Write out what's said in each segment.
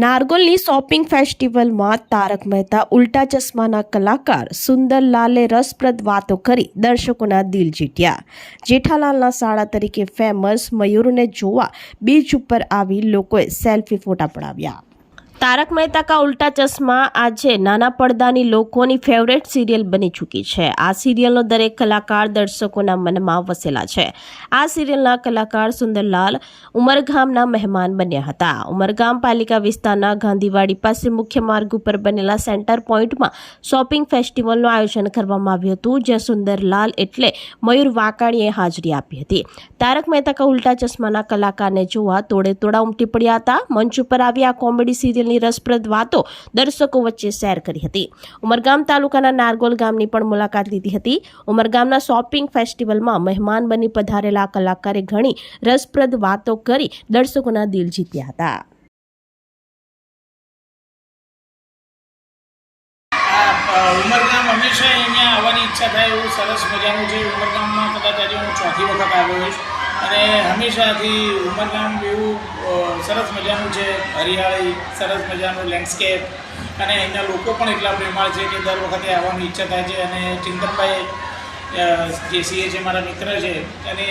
નારગોલની shopping ફેસ્ટિવલમાં તારક મહેતા ઉલ્ટા ચશ્માના કલાકાર સુંદરલાલે રસપ્રદ વાતો કરી દર્શકોના દિલ જીત્યા. જેઠાલાલના શાળા તરીકે ફેમસ મયુરને જોવા બીચ ઉપર આવી લોકોએ સેલ્ફી ફોટા પડાવ્યા. તારક મહેતા કા ઉલ્ટા ચશ્મા આજે નાના પડદાની લોકોની ફેવરેટ સિરિયલ બની ચૂકી છે. આ સિરિયલનો દરેક કલાકાર દર્શકોના મનમાં વસેલા છે. આ સિરિયલના કલાકાર સુંદરલાલ ઉમરગામના મહેમાન બન્યા હતા. ઉમરગામ પાલિકા વિસ્તારના ગાંધીવાડી પાસે મુખ્ય માર્ગ ઉપર બનેલા સેન્ટર પોઈન્ટમાં શોપિંગ ફેસ્ટિવલનું આયોજન કરવામાં આવ્યું હતું, જ્યાં સુંદરલાલ એટલે મયુર વાકાણીએ હાજરી આપી હતી. તારક મહેતા કા ઉલ્ટા ચશ્માના કલાકારને જોવા તોડે તોડા ઉમટી પડ્યા હતા. મંચ ઉપર આવી આ કોમેડી સિરિયલની રસપ્રદ વાતો દર્શકો વચ્ચે શેર કરી હતી. ઉમરગામ તાલુકાના નારગોલ ગામની પણ મુલાકાત લીધી હતી. ઉમરગામના શોપિંગ ફેસ્ટિવલમાં મહેમાન બની પધારેલા કલાકારે ઘણી રસપ્રદ વાતો કરી દર્શકોના દિલ જીત્યા હતા. ઉમરગામ હંમેશા અહીંયા આવવાની ઈચ્છા થાય એવું સરસ મજાનું છે. ઉમરગામમાં કદાચ આજે હું ચોથી વખત આવ્યો હોઈશ. અને હંમેશાથી ઉમરગામ એવું સરસ મજાનું છે. હરિયાળી, સરસ મજાનું લેન્ડસ્કેપ અને અહીંના લોકો પણ એટલા પ્રેમાળ છે કે દર વખતે આવવાની ઈચ્છા થાય છે. અને ચિંતનભાઈ જે સીએ છે, મારા મિત્ર છે અને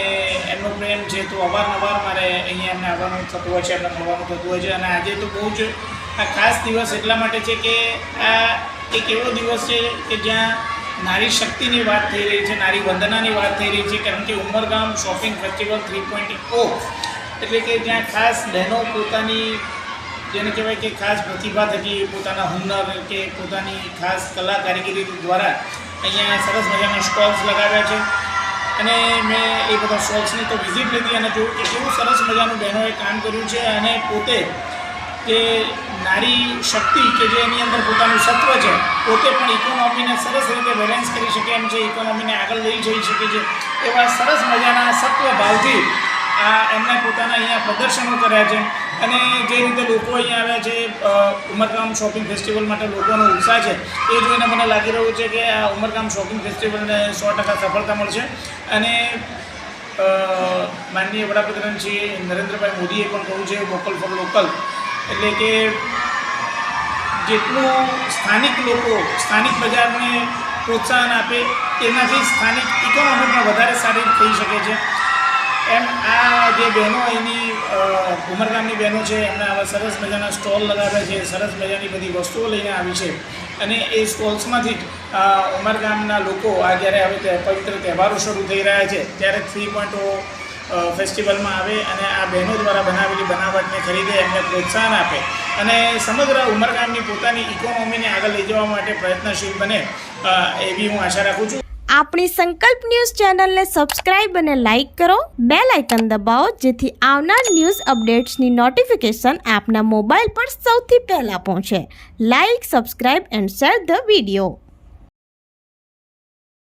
એમનો પ્રેમ છે તો અવારનવાર મારે અહીંયા એમને આવવાનું થતું હોય છે, એમને મળવાનું થતું હોય છે. અને આજે તો બહુ જ આ ખાસ દિવસ એટલા માટે છે કે આ એક એવો દિવસ છે કે જ્યાં નારી શક્તિની વાત થઈ રહી છે, નારી વંદનાની વાત થઈ રહી છે, કારણ કે Umargam shopping festival three point O એટલે કે જ્યાં ખાસ બહેનો પોતાની, જેને કહેવાય કે ખાસ પ્રતિભા થકી પોતાના હુનર કે પોતાની ખાસ કલા કારીગરી દ્વારા અહીંયા સરસ મજાના સ્ટોલ્સ લગાવ્યા છે. અને મેં એ બધા સ્ટોલ્સની તો વિઝિટ લીધી અને જોયું કે કેવું સરસ મજાનું બહેનોએ કામ કર્યું છે અને પોતે જે નારી શક્તિ કે જે એની અંદર પોતાનું સત્વ છે, પોતે પણ ઇકોનોમીને સરસ રીતે બેલેન્સ કરી શકે એમ છે ઇકોનોમીને આગળ લઈ જઈ શકે છે. એવા સરસ મજાના સત્વ ભાવથી આ એમણે પોતાના અહીંયા પ્રદર્શનો કર્યા છે. અને જે રીતે લોકો અહીંયા આવ્યા છે ઉમરગામ શોપિંગ ફેસ્ટિવલ માટે લોકોનો ઉત્સાહ છે, એ જોઈને મને લાગી રહ્યું છે કે આ ઉમરગામ શોપિંગ ફેસ્ટિવલને સો ટકા સફળતા મળશે. અને માનનીય વડાપ્રધાન શ્રી નરેન્દ્રભાઈ મોદીએ પણ કહ્યું છે વોકલ ફોર લોકલ એટલે કે જેટલું સ્થાનિક લોકો, સ્થાનિક બજારને પ્રોત્સાહન આપે, તેનાથી સ્થાનિક ઇકોનોમી વધારે સારી થઈ શકે છે. એમ આ જે બહેનો અહીંની ઉમરગામની બહેનો છે એમણે આવા સરસ મજાના સ્ટોલ લગાવ્યા છે, સરસ મજાની બધી વસ્તુઓ લઈને આવી છે. અને એ સ્ટોલ્સમાંથી જ ઉમરગામના લોકો આ જ્યારે હવે પવિત્ર તહેવારો શરૂ થઈ રહ્યા છે, ત્યારે થ્રી પોઈન્ટ ફેસ્ટિવલમાં આવે અને આ બહેનો દ્વારા બનાવેલી બનાવટને ખરીદે, એમને પ્રોત્સાહન આપે. અને સમગ્ર ઉમરગામની પોતાની ઇકોનોમીને આગળ લઈ જવા માટે પ્રયત્નશીલ બને એવી હું આશા રાખું છું. આપણી સંકલ્પ ન્યૂઝ ચેનલને સબસ્ક્રાઇબ અને લાઇક કરો. બે લાઇકન દબાવો, જેથી આવનાર ન્યૂઝ અપડેટ્સની નોટિફિકેશન આપના મોબાઈલ પર સૌથી પહેલાં પહોંચે. Like, subscribe and share the video.